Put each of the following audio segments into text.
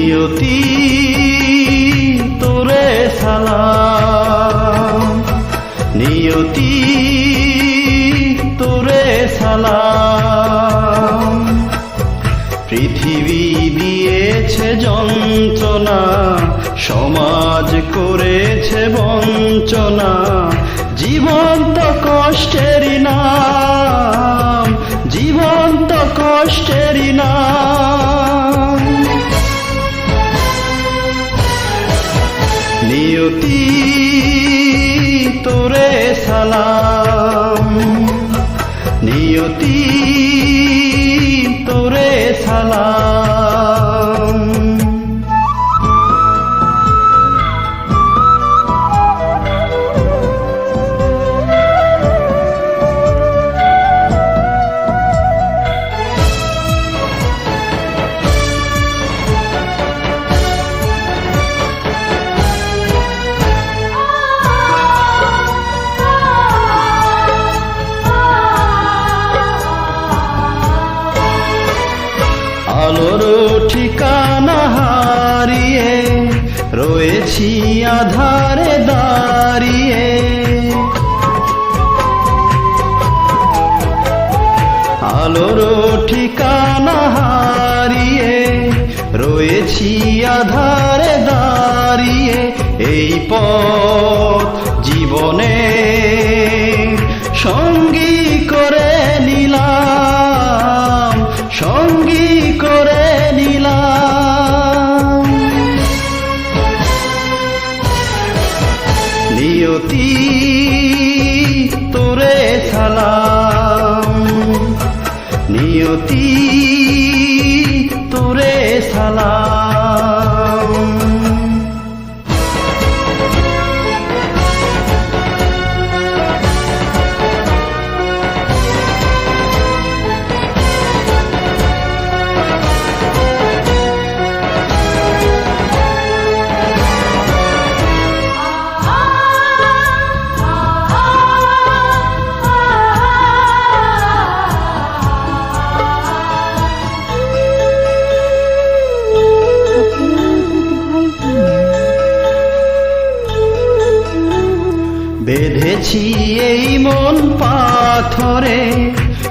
নিয়তি তোরে সালাম। নিয়তি তোরে সালাম। পৃথিবী দিয়েছে যন্ত্রণা, সমাজ করেছে বঞ্চনা, জীবন্ত কষ্টেরই নাম। নিয়তি তোরে সালাম। নিয়তি রয়েছি আধারে দাঁড়িয়ে। আলোর ঠিকানা হারিয়ে রয়েছি আধারে দাঁড়িয়ে। এই পথ জীবনে নিয়তি তোরে সালাম। নিয়তি তোরে সালাম। বেঁধেছি এই মন পাথরে,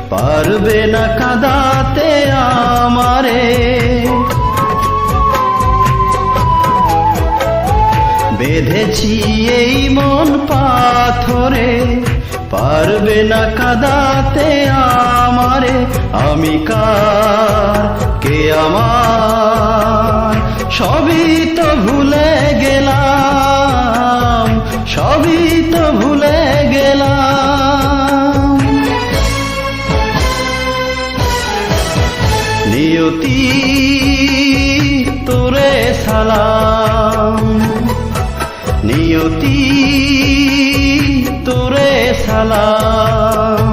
পারবে না কাদাতে আমারে। বেঁধেছি এই মন পাথরে, পারবে না কাদাতে আমারে। আমি কার? কে আমার? সবই তো ভুলে গেলাম। সবই তো ভুলে গেলাম। নিয়তি তোরে সালাম। নিয়তি তোরে সালাম।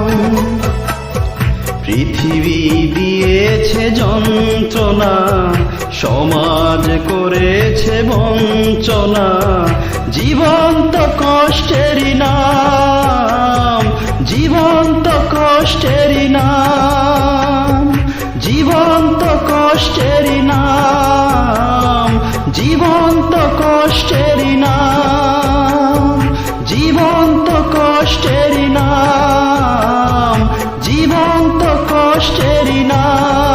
পৃথিবী দিয়েছে যন্ত্রণা, সমাজ করেছে বঞ্চনা, জীবন্ত কষ্টেরই নাম জীবন্ত কষ্টেরই নাম জীবন্ত কষ্টেরই নাম জীবন্ত কষ্টেরই নাম জীবন্ত কষ্টের নাম জীবন্ত কষ্টের নাম।